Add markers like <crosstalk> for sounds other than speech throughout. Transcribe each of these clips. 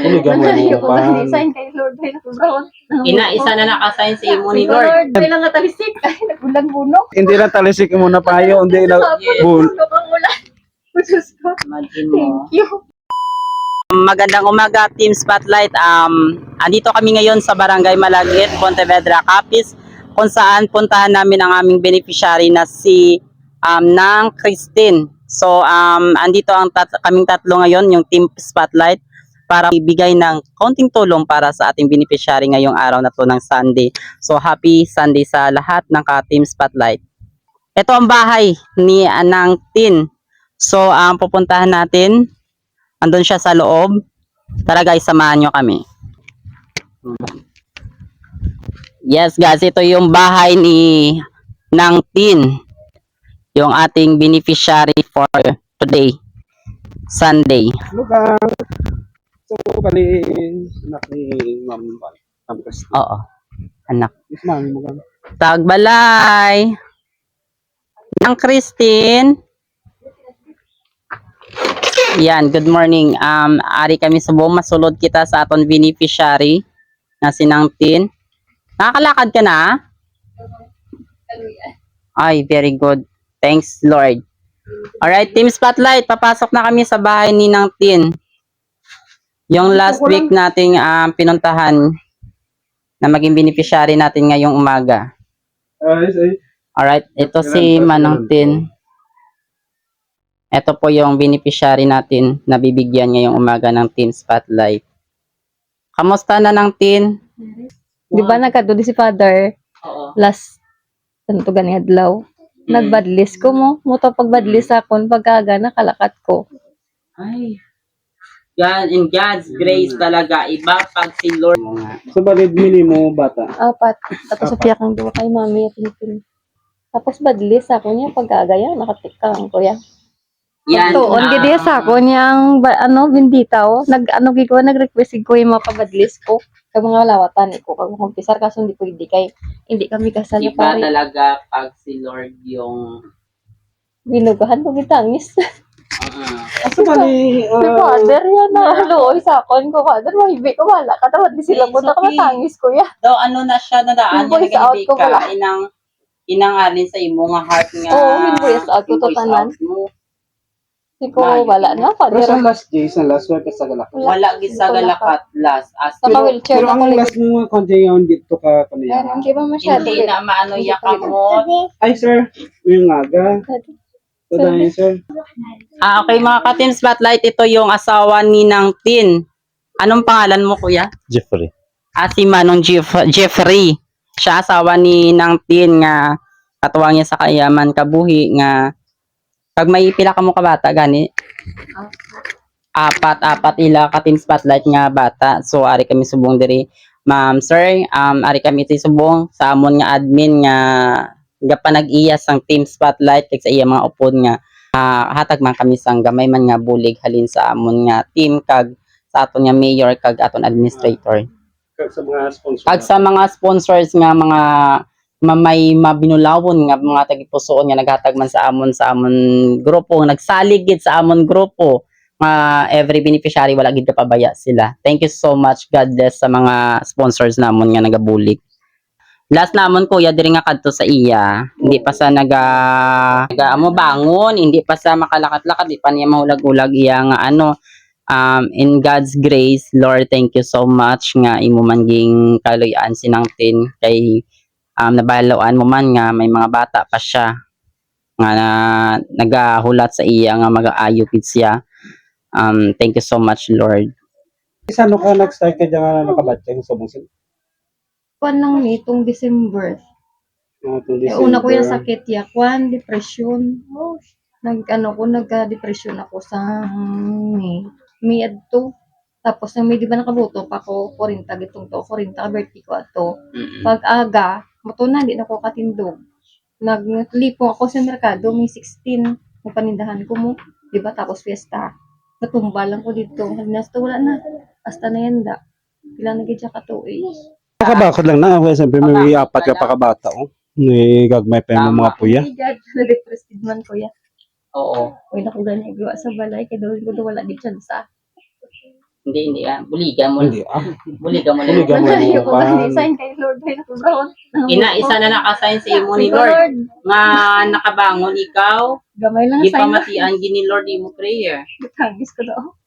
Mo Nagalayo mo ko pa. gani sign kay Lord ay nakubraon. Ina, isa na nakasign sa imo ni Lord. Lord. Lord, lang nga talisik. Ay, nagulang bunok. Hindi lang talisik mo na payo, hindi lang Yes. bul. <laughs> Ko. Imagine mo. Thank you. Magandang umaga, Team Spotlight. Um, andito kami ngayon sa Barangay Malagit, Pontevedra, Capiz, kung saan puntahan namin ang aming beneficiary na si um, Nang Christine. So, um, andito ang tat- kaming tatlo ngayon, yung Team Spotlight, para ibigay ng konting tulong para sa ating beneficiary ngayong araw na to ng Sunday. So, happy Sunday sa lahat ng ka-Team Spotlight. Ito ang bahay ni Anang Tin. So, ang pupuntahan natin, andun siya sa loob. Tara guys, samahan nyo kami. Yes guys, ito yung bahay ni Nang Tin. Yung ating beneficiary for today, Sunday. Lugar. So, kali anak ni Ma'am Ma'am Christine. Oo, anak. Ma'am, kan. Tagbalay. Nang Christine. Yan, good morning. Um, ari kami sa buong masulod kita sa aton beneficiary na si Nang Tin. Nakakalakad ka na? Ay, very good. Thanks, Lord. Alright, Team Spotlight, papasok na kami sa bahay ni Nang Tin. Yung last week nating um, pinuntahan na maging beneficiary natin ngayong umaga. Ay, ay. Alright, ito si Manong Tin. Ito po yung beneficiary natin na bibigyan ngayong umaga ng Team Spotlight. Kamusta na ng Tin? Di ba nagkaduli si Father Oo. last ano to gani adlaw? Nagbadlis ko mo. Muto pagbadlis ako pagkaga nakalakat ko. Ay. God, in God's grace talaga, iba pag si Lord mo nga. So, balid minimo bata. Apat. Tapos sa kang duwa kay mami at pinipin. Tapos badlis ako niya pagkagaya nakatikang ko ya. Yan. To, on ah, gidi sa ako niyang ba, ano bindita o nag ano gigawa nag-request ko yung mga pabadlis ko kay mga lawatan ko kag kumpisar kaso hindi pwede kay hindi kami kasal na Iba pare. talaga pag si Lord yung Binugahan ko <laughs> gitangis. ah, So, bali, Si ah, father yan na luoy sa akon ko father mahibi ko wala katawad di sila It's punta ka okay. matangis ko ya. daw ano na siya nadaan niya ko ka pala. inang inangalin sa imo nga heart nga Oo, invoice out ko to invoice tanan. out mo. Si ko wala na pero sa father. last day, sa last work sa galak. wala gid sa galakat last as Sa Pero, wheelchair pero na ang last mo konti ngayon dito ka kaniya. Meron di ba masyado? hindi na maano ya ka mo Ay, sir. Yung dahil, sir. Ah, okay mga ka-team spotlight, ito yung asawa ni Nang Tin. Anong pangalan mo, kuya? Jeffrey. Ah, si Manong Jeff- Jeffrey. Siya asawa ni Nang Tin nga katuwang niya sa kayaman kabuhi nga pag may pila ka mo ka bata gani apat apat ila ka team spotlight nga bata so ari kami subong diri ma'am sir um ari kami ti subong sa amon nga admin nga nga panag-iya sang team spotlight kay sa iya mga upod nga ah, hatag man kami sang gamay man nga bulig halin sa amon nga team kag sa aton nga mayor kag aton administrator. Kag sa mga sponsor. Pag sa mga sponsors nga mga ma- may mabinulawon nga mga tagipusoon nga naghatag man sa amon sa amon grupo nagsalig gid sa amon grupo nga every beneficiary wala gid kapabaya sila. Thank you so much. God bless sa mga sponsors namon nga nagabulig last namon kuya diri nga kadto sa iya hindi pa sa naga naga amo bangon hindi pa sa makalakat-lakad di pa niya mahulag-ulag iya nga ano um, in God's grace, Lord, thank you so much nga imo man ging kaluyan sinangtin kay um, nabalawaan mo man nga may mga bata pa siya nga na, nagahulat sa iya nga mag-aayo siya. Um, thank you so much, Lord. No ka nag-start ka dyan nga nakabatya sa sin. Kwan lang nitong December. Mga itong Eh, una ko yung sakit ya, kwan, depression. Nag, ano ko, nagka-depression ako sa May. May adto. Tapos, nang may di ba nakabuto pa ko, 40 gitong to, 40 ka birthday ko ato. Pag aga, mato na, di na ko katindog. Naglipo ako sa merkado, may 16. May panindahan ko mo. Di ba? Tapos fiesta. Natumba lang ko dito. Halinas to, wala na. Hasta na yan da. Kailan naging siya ka to eh. Pakabakod lang na. Well, siyempre may apat ka pakabata. Oh. May gagmay pa yung mga puya. Hindi God, <laughs> din man ko ya. Oo. Uy, naku ganyan gawa sa balay, kaya doon ko doon wala di chance. Hindi, hindi ah. Buligan mo. Hindi ah. <laughs> Buligan mo lang. Buligan mo. Malayo ko ba sign kay Lord ay nakabrown. Ina, isa na nakasign sa imo ni Lord. Nga nakabangon ikaw. Gamay lang sign. pamatian gini Lord imo prayer. Tagis ko daw.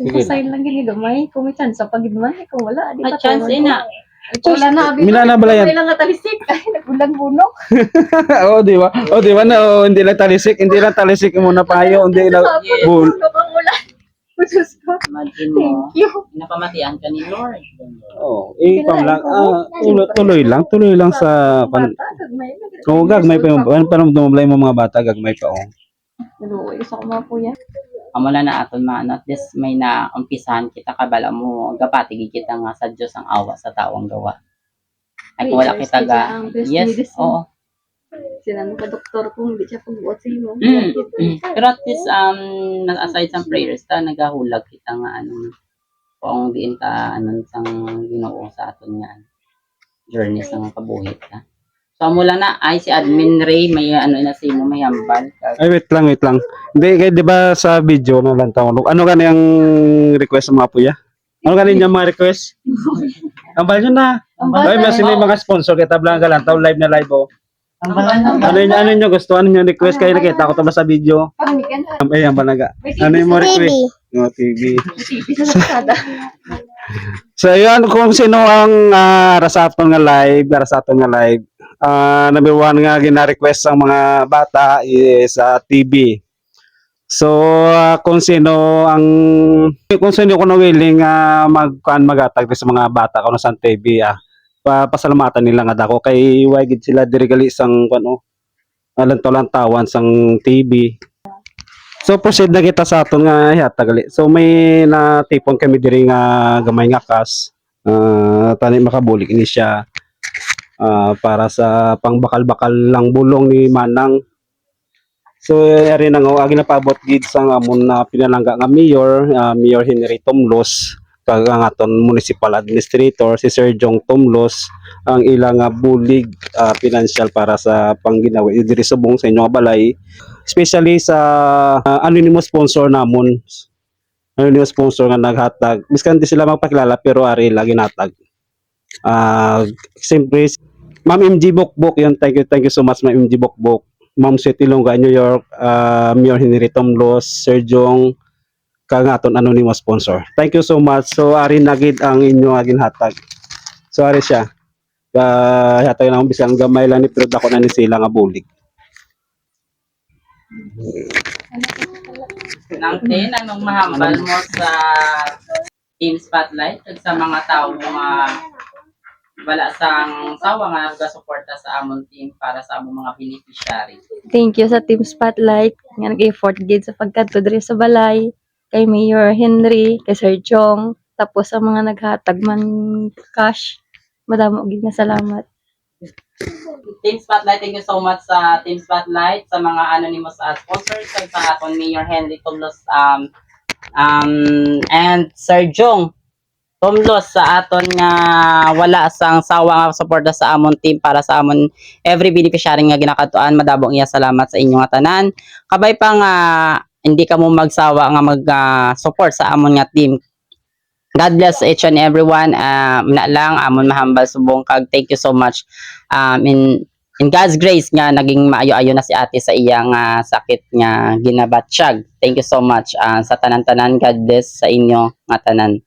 Sige. Lang gini gamay. Kung may chance sa pagidman, kung wala, di pa chance ina. Wala na, abi. Mina na bala yan? Gamay lang nga talisik. Ay, nagulang bunok. <laughs> Oo, di ba? Oo, di ba na oh, hindi lang talisik, hindi lang talisik mo na payo, hindi ang ulan. Diyos ko. Imagine mo. Thank you. Napamatian ka ni Lord. Oh, eh pam lang. Ah, tuloy, tuloy lang, tuloy lang sa pan. Bata, gagmay na. Oo, gagmay pa yung ano pa dumablay mo mga bata, gagmay pa oh. Naluwi sa kuma po Amo na aton man at least may na umpisahan kita kabala mo gapatigi kita nga sa Dios ang awa sa taong gawa. Ay kung wala kita ga. Yes, oo. Sila nung doktor kung hindi siya pagbuot sa imo. Mm. Pero at least um aside sa prayers ta nagahulag kita nga ano kung diin ka ano sang Ginoo sa aton nga journey sa kabuhi ta. So lang na ay si Admin Ray may ano na si mo may hambal. Ay, wait lang, wait lang. Hindi, kaya di ba sa video na lang tawag, ano ka yung request sa mga puya? Ano ka yung mga request? <laughs> Ambal nyo na. Ay, mas may mga sponsor, kita blanca lang, tao live na live, oh. Ano yun, ano nyo gusto? Ano yung request kayo nakita ko tama sa video? Na. Ay, ang balaga. <laughs> Ano yung TV request? No, TV. sa nasada. So, yun, kung sino ang uh, rasaton nga live, rasaton nga live, ah number one nga gina-request ang mga bata is sa TV. So, ah, kung sino ang, kung sino ko na willing uh, mag, kan magatag sa mga bata ko sa TV, ah, pa, pasalamatan nila nga dako kay wagid sila dirigali sang ano alang to lang tawan sang TV. So proceed na kita sa aton nga hatag gali. So may natipon kami diri nga gamay nga kas. Ah, tani makabulik ini siya ah, para sa pangbakal-bakal lang bulong ni Manang. So ari na nga agi na paabot gid sa amon na pinalangga nga mayor, ah, Mayor Henry Tomlos kag ang aton municipal administrator si Sir Jong Tomlos ang ilang nga bulig ah, financial para sa pangginawa. Diri sa buong sa inyo nga balay especially sa uh, anonymous sponsor namon. Anonymous sponsor nga naghatag. Biskan di sila magpakilala pero ari lagi natag. Ah siyempre Ma'am MG Bokbok yun. Thank you thank you so much Ma'am MG Bokbok. Ma'am Sweet Ilongga New York ah, Mayor Henry Tomlos Sir Jong kang aton anonymous sponsor. Thank you so much. So ari nagid ang inyo agin hatag. So ari siya. Uh, hatag na akong bisang gamay lang ni pero dako na ni sila nga bulig. Nang tin, anong mahambal mo sa Team Spotlight at sa mga tao nga wala sang sawa nga nagasuporta sa amon team para sa among mga beneficiary. Thank you sa Team Spotlight nga nag-effort gid sa pagkadto diri sa balay kay Mayor Henry, kay Sir Jong, tapos sa mga naghatag man cash. Madamo gid nga salamat. Team Spotlight, thank you so much sa Team Spotlight, sa mga anonymous uh, sponsors, kag sa aton Mayor Henry Tomlos um, um, and Sir Jong Tomlos sa aton nga wala sang sawa nga suporta sa amon team para sa amon every beneficiary nga ginakatuan madabong iya salamat sa inyo nga tanan kabay pa nga hindi ka mo magsawa nga mag ah, support sa amon nga team God bless each and everyone. Uh, na lang, amon mahambal subong kag. Thank you so much. Um, in in God's grace nga naging maayo-ayo na si ate sa iyang ah, sakit nga ginabatsyag. Thank you so much ah, sa tanan-tanan. God bless sa inyo nga tanan.